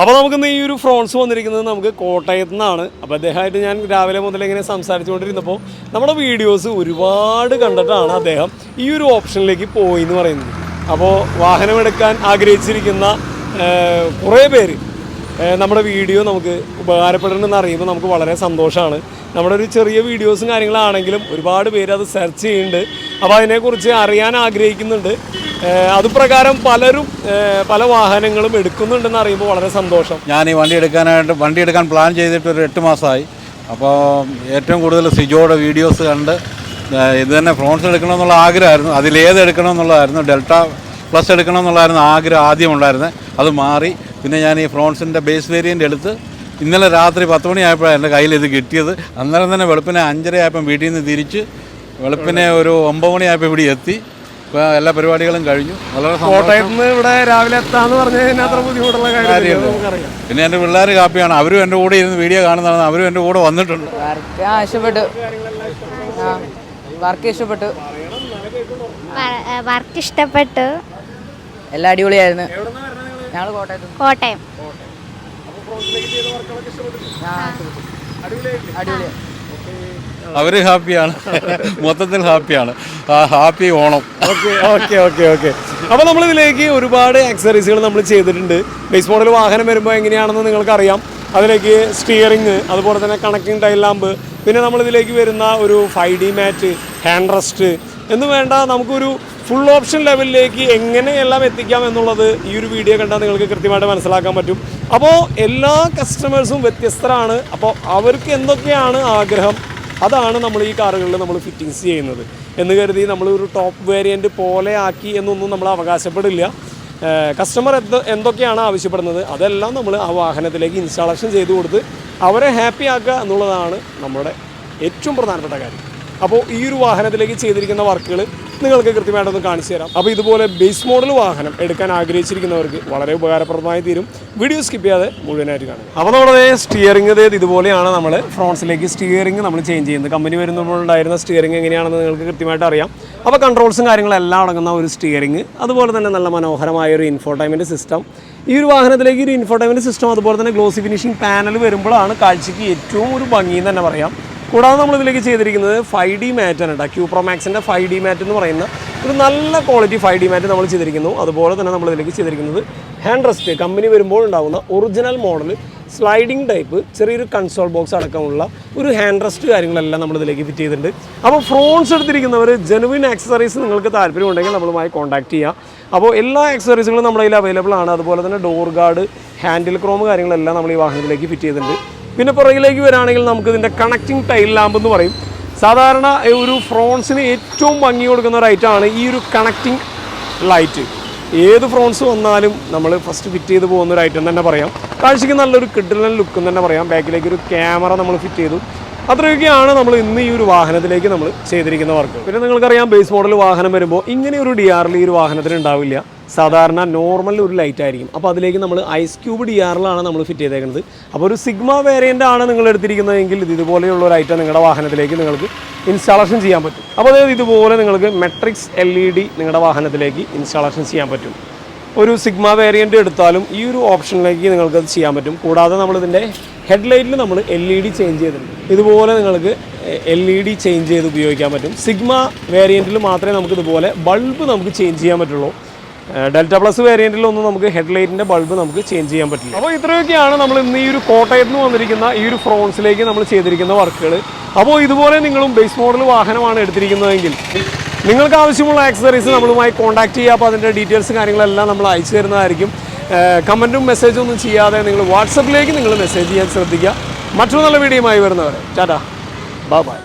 അപ്പോൾ നമുക്കിന്ന് ഈ ഒരു ഫ്രോൺസ് വന്നിരിക്കുന്നത് നമുക്ക് കോട്ടയത്ത് നിന്നാണ്. അപ്പോൾ അദ്ദേഹമായിട്ട് ഞാൻ രാവിലെ മുതൽ ഇങ്ങനെ സംസാരിച്ചുകൊണ്ടിരുന്നപ്പോൾ നമ്മുടെ വീഡിയോസ് ഒരുപാട് കണ്ടിട്ടാണ് അദ്ദേഹം ഈ ഒരു ഓപ്ഷനിലേക്ക് പോയി എന്ന് പറയുന്നത്. അപ്പോൾ വാഹനമെടുക്കാൻ ആഗ്രഹിച്ചിരിക്കുന്ന കുറേ പേര് നമ്മുടെ വീഡിയോ നമുക്ക് ഉപകാരപ്പെടണമെന്ന് അറിയുമ്പോൾ നമുക്ക് വളരെ സന്തോഷമാണ്. നമ്മുടെ ഒരു ചെറിയ വീഡിയോസും കാര്യങ്ങളാണെങ്കിലും ഒരുപാട് പേര് അത് സെർച്ച് ചെയ്യുന്നുണ്ട്. അപ്പോൾ അതിനെക്കുറിച്ച് അറിയാൻ ആഗ്രഹിക്കുന്നുണ്ട്. അതുപ്രകാരം പലരും പല വാഹനങ്ങളും എടുക്കുന്നുണ്ടെന്ന് അറിയുമ്പോൾ വളരെ സന്തോഷം. ഞാൻ ഈ വണ്ടി എടുക്കാനായിട്ട് വണ്ടി എടുക്കാൻ പ്ലാൻ ചെയ്തിട്ട് ഒരു എട്ട് മാസമായി. അപ്പോൾ ഏറ്റവും കൂടുതൽ സിജോയുടെ വീഡിയോസ് കണ്ട് ഇത് തന്നെ ഫ്രോൺസ് എടുക്കണമെന്നുള്ള ആഗ്രഹമായിരുന്നു. അതിലേത് എടുക്കണമെന്നുള്ളതായിരുന്നു. ഡെൽറ്റ പ്ലസ് എടുക്കണമെന്നുള്ളതായിരുന്നു ആഗ്രഹം ആദ്യം ഉണ്ടായിരുന്നത്. അത് മാറി. പിന്നെ ഞാൻ ഈ ഫ്രോൺസിന്റെ ബേസ് വേരിയന്റ് എടുത്ത് ഇന്നലെ രാത്രി പത്ത് മണിയായപ്പോഴാണ് എന്റെ കയ്യിൽ ഇത് കിട്ടിയത്. അന്നേരം തന്നെ വെളുപ്പിനെ അഞ്ചരയായപ്പം വീട്ടിൽ നിന്ന് തിരിച്ച് വെളുപ്പിനെ ഒരു ഒമ്പത് മണിയായപ്പോൾ ഇവിടെ എത്തി. ഇപ്പോൾ എല്ലാ പരിപാടികളും കഴിഞ്ഞു. വളരെ കോട്ടയത്ത് നിന്ന് ഇവിടെ രാവിലെ എത്താന്ന് പറഞ്ഞു കഴിഞ്ഞാൽ അത്ര ബുദ്ധിമുട്ടുള്ള കാര്യം നമുക്കറിയാം. പിന്നെ എന്റെ പിള്ളേർ കാപ്പിയാണ്. അവരും എന്റെ കൂടെ ഇരുന്ന് വീഡിയോ കാണുന്നതാണ്. അവരും എന്റെ കൂടെ വന്നിട്ടുണ്ട്. വർക്ക് ആ ഇഷ്ടപ്പെട്ടു. ആ വർക്ക് ഇഷ്ടപ്പെട്ടു. വർക്ക് ഇഷ്ടപ്പെട്ടു. എല്ലാം അടിപൊളിയായിരുന്നു. ഞങ്ങൾ കോട്ടയത്ത്. കോട്ടയം. ആ ഇഷ്ടപ്പെട്ടു. അടിപൊളിയാ അവർ ഹാപ്പിയാണ്. മൊത്തത്തിൽ ഹാപ്പിയാണ്. ആ happy Onam. Okay okay okay okay. അപ്പോൾ നമ്മളിതിലേക്ക് ഒരുപാട് ആക്സറീസുകൾ നമ്മൾ ചെയ്തിട്ടുണ്ട്. ബേസ് മോഡൽ വാഹനം വരുമ്പോൾ എങ്ങനെയാണെന്ന് നിങ്ങൾക്കറിയാം. അതിലേക്ക് സ്റ്റിയറിങ് അതുപോലെ തന്നെ കണക്റ്റിംഗ് ടൈൽ ലാമ്പ് പിന്നെ നമ്മളിതിലേക്ക് വരുന്ന ഒരു five D mat hand rest എന്ന് വേണ്ട നമുക്കൊരു ഫുൾ ഓപ്ഷൻ ലെവലിലേക്ക് എങ്ങനെയെല്ലാം എത്തിക്കാം എന്നുള്ളത് ഈ ഒരു വീഡിയോ കണ്ടാൽ നിങ്ങൾക്ക് കൃത്യമായിട്ട് മനസ്സിലാക്കാൻ പറ്റും. അപ്പോൾ എല്ലാ കസ്റ്റമേഴ്സും വ്യത്യസ്തരാണ്. അപ്പോൾ അവർക്ക് എന്തൊക്കെയാണ് ആഗ്രഹം? അതാണ് നമ്മൾ ഈ കാറുകളിൽ നമ്മൾ ഫിറ്റിങ്സ് ചെയ്യുന്നത്. എന്ന് കരുതി നമ്മൾ ഒരു ടോപ്പ് വേരിയന്റ് പോലെ ആക്കി എന്നൊന്നും നമ്മൾ അവകാശപ്പെടില്ല. കസ്റ്റമർ എന്ത് എന്തൊക്കെയാണ് ആവശ്യപ്പെടുന്നത്? അതെല്ലാം നമ്മൾ ആ വാഹനത്തിലേക്ക് ഇൻസ്റ്റാളേഷൻ ചെയ്തു കൊടുത്ത് അവരെ ഹാപ്പി ആക്കുക എന്നുള്ളതാണ് നമ്മുടെ ഏറ്റവും പ്രധാനപ്പെട്ട കാര്യം. അപ്പോൾ ഈ ഒരു വാഹനത്തിലേക്ക് ചെയ്തിരിക്കുന്ന വർക്കുകൾ നിങ്ങൾക്ക് കൃത്യമായിട്ടൊന്ന് കാണിച്ചു തരാം. അപ്പോൾ ഇതുപോലെ ബേസ് മോഡൽ വാഹനം എടുക്കാൻ ആഗ്രഹിച്ചിരിക്കുന്നവർക്ക് വളരെ ഉപകാരപ്രദമായി തീരും. വീഡിയോ സ്കിപ്പ് ചെയ്യാതെ മുഴുവനായിട്ട് കാണും അപ്പോൾ നമ്മുടെ സ്റ്റിയറിംഗ് ഇതുപോലെയാണ് നമ്മൾ ഫ്രോൺസിലേക്ക് സ്റ്റിയറിംഗ് നമ്മൾ ചേഞ്ച് ചെയ്യുന്നത്. കമ്പനി വരുമ്പോഴുണ്ടായിരുന്ന സ്റ്റിയറിംഗ് എങ്ങനെയാണെന്ന് നിങ്ങൾക്ക് കൃത്യമായിട്ട് അറിയാം. അപ്പോൾ കൺട്രോൾസും കാര്യങ്ങളെല്ലാം അടങ്ങുന്ന ഒരു സ്റ്റിയറിംഗ് അതുപോലെ തന്നെ നല്ല മനോഹരമായ ഒരു ഇൻഫോർടൈൻമെന്റ് സിസ്റ്റം ഈ ഒരു വാഹനത്തിലേക്ക് ഒരു ഇൻഫോർടൈൻമെന്റ് സിസ്റ്റം അതുപോലെ തന്നെ ഗ്ലോസി ഫിനിഷിംഗ് പാനൽ വരുമ്പോഴാണ് കാഴ്ചയ്ക്ക് ഏറ്റവും ഒരു ഭംഗിയെന്ന് തന്നെ പറയാം. കൂടാതെ നമ്മൾ ഇതിലേക്ക് ചെയ്തിരിക്കുന്നത് ഫൈവ് ഡി മാറ്റാണ് കേട്ടോ ക്യൂപ്രോ മാക്സിന്റെ ഫൈവ് ഡി മാറ്റ് എന്ന് പറയുന്ന ഒരു നല്ല ക്വാളിറ്റി ഫൈവ് ഡി മാറ്റ് നമ്മൾ ചെയ്തിരിക്കുന്നു. അതുപോലെ തന്നെ നമ്മൾ ഇതിലേക്ക് ചെയ്തിരിക്കുന്നത് ഹാൻഡ് റെസ്റ്റ് കമ്പനി വരുമ്പോൾ ഉണ്ടാകുന്ന ഒറിജിനൽ മോഡൽ സ്ലൈഡിംഗ് ടൈപ്പ് ചെറിയൊരു കൺസോൾ ബോക്സ് അടക്കമുള്ള ഒരു ഹാൻഡ് റെസ്റ്റ് കാര്യങ്ങളെല്ലാം നമ്മൾ ഇതിലേക്ക് ഫിറ്റ് ചെയ്തിട്ടുണ്ട്. അപ്പോൾ ഫ്രോൺസ് എടുത്തിരിക്കുന്നവർ ജെനുവിൻ ആക്സസറീസ് നിങ്ങൾക്ക് താല്പര്യമുണ്ടെങ്കിൽ നമ്മളുമായി കോൺടാക്ട് ചെയ്യാം. അപ്പോൾ എല്ലാ ആക്സസറീസുകളും നമ്മുടെ കയ്യിൽ അവൈലബിൾ ആണ്. അതുപോലെ തന്നെ ഡോർ ഗാർഡ് ഹാൻഡിൽ ക്രോം കാര്യങ്ങളെല്ലാം നമ്മൾ ഈ വാഹനത്തിലേക്ക് ഫിറ്റ് ചെയ്തിട്ടുണ്ട്. പിന്നെ പുറകിലേക്ക് വരാണെങ്കിൽ നമുക്ക് ഇതിന്റെ കണക്റ്റിംഗ് ടൈൽ ലാമ്പ് എന്ന് പറയും. സാധാരണ ഒരു ഫ്രോൺസിന് ഏറ്റവും ഭംഗി കൊടുക്കുന്ന ഒരു ഐറ്റമാണ് ഈ ഒരു കണക്റ്റിംഗ് ലൈറ്റ് ഏത് ഫ്രോൺസ് വന്നാലും നമ്മൾ ഫസ്റ്റ് ഫിറ്റ് ചെയ്ത് പോകുന്ന ഒരു ഐറ്റം തന്നെ പറയാം. കാഴ്ചയ്ക്ക് നല്ലൊരു കിഡിലൻ ലുക്ക് തന്നെ പറയാം. ബാക്കിലേക്ക് ഒരു ക്യാമറ നമ്മൾ ഫിറ്റ് ചെയ്തു. അത്രയൊക്കെയാണ് നമ്മൾ ഇന്ന് ഈ ഒരു വാഹനത്തിലേക്ക് നമ്മൾ ചെയ്തിരിക്കുന്ന വർക്ക് പിന്നെ നിങ്ങൾക്കറിയാം ബേസ് മോഡൽ വാഹനം വരുമ്പോൾ ഇങ്ങനെ ഒരു ഡി ആറിൽ ഈ ഒരു വാഹനത്തിന് ഉണ്ടാവില്ല. സാധാരണ നോർമൽ ഒരു ലൈറ്റ് ആയിരിക്കും. അപ്പോൾ അതിലേക്ക് നമ്മൾ ഐസ് ക്യൂബ് ഡി ആറിലാണ് നമ്മൾ ഫിറ്റ് ചെയ്തേക്കുന്നത് അപ്പോൾ ഒരു സിഗ്മ വേരിയന്റ് ആണ് നിങ്ങൾ എടുത്തിരിക്കുന്നതെങ്കിൽ ഇത് ഇതുപോലെയുള്ള ഒരു ഐറ്റം നിങ്ങളുടെ വാഹനത്തിലേക്ക് നിങ്ങൾക്ക് ഇൻസ്റ്റാളേഷൻ ചെയ്യാൻ പറ്റും. അപ്പോൾ അതായത് ഇതുപോലെ നിങ്ങൾക്ക് മെട്രിക്സ് എൽ ഇ ഡി നിങ്ങളുടെ വാഹനത്തിലേക്ക് ഇൻസ്റ്റാളേഷൻ ചെയ്യാൻ പറ്റും. ഒരു സിഗ്മ വേരിയന്റ് എടുത്താലും ഈ ഒരു ഓപ്ഷനിലേക്ക് നിങ്ങൾക്ക് അത് ചെയ്യാൻ പറ്റും. കൂടാതെ നമ്മളിതിന്റെ ഹെഡ്ലൈറ്റിൽ നമ്മൾ എൽ ഇ ഡി ചേഞ്ച് ചെയ്തിട്ടുണ്ട്. ഇതുപോലെ നിങ്ങൾക്ക് എൽ ഇ ഡി ചേഞ്ച് ചെയ്ത് ഉപയോഗിക്കാൻ പറ്റും. സിഗ്മ വേരിയന്റിൽ മാത്രമേ നമുക്ക് ഇതുപോലെ ബൾബ് നമുക്ക് ചേഞ്ച് ചെയ്യാൻ പറ്റുള്ളൂ. ഡെൽറ്റ പ്ലസ് വേരിയന്റിലൊന്നും നമുക്ക് ഹെഡ്ലൈറ്റിന്റെ ബൾബ് നമുക്ക് ചേഞ്ച് ചെയ്യാൻ പറ്റില്ല. അപ്പോൾ ഇത്രയൊക്കെയാണ് നമ്മൾ ഇന്ന് ഈ ഒരു കോട്ടയത്ത് നിന്ന് വന്നിരിക്കുന്ന ഈ ഒരു ഫ്രോൺസിലേക്ക് നമ്മൾ ചെയ്തിരിക്കുന്ന വർക്കുകൾ. അപ്പോൾ ഇതുപോലെ നിങ്ങളും ബേസ് മോഡൽ വാഹനമാണ് എടുത്തിരിക്കുന്നതെങ്കിൽ നിങ്ങൾക്ക് ആവശ്യമുള്ള ആക്സസറീസ് നമ്മളുമായി കോൺടാക്ട് ചെയ്യുക. അപ്പോൾ അതിന്റെ ഡീറ്റെയിൽസ് കാര്യങ്ങളെല്ലാം നമ്മൾ അയച്ചു തരുന്നതായിരിക്കും. കമന്റും മെസ്സേജും ഒന്നും ചെയ്യാതെ നിങ്ങൾ വാട്സപ്പിലേക്ക് നിങ്ങൾ മെസ്സേജ് ചെയ്യാൻ ശ്രദ്ധിക്കുക. മറ്റൊരു നല്ല വീഡിയോയുമായി വരുന്നവരെ. ടാറ്റാ. Bye bye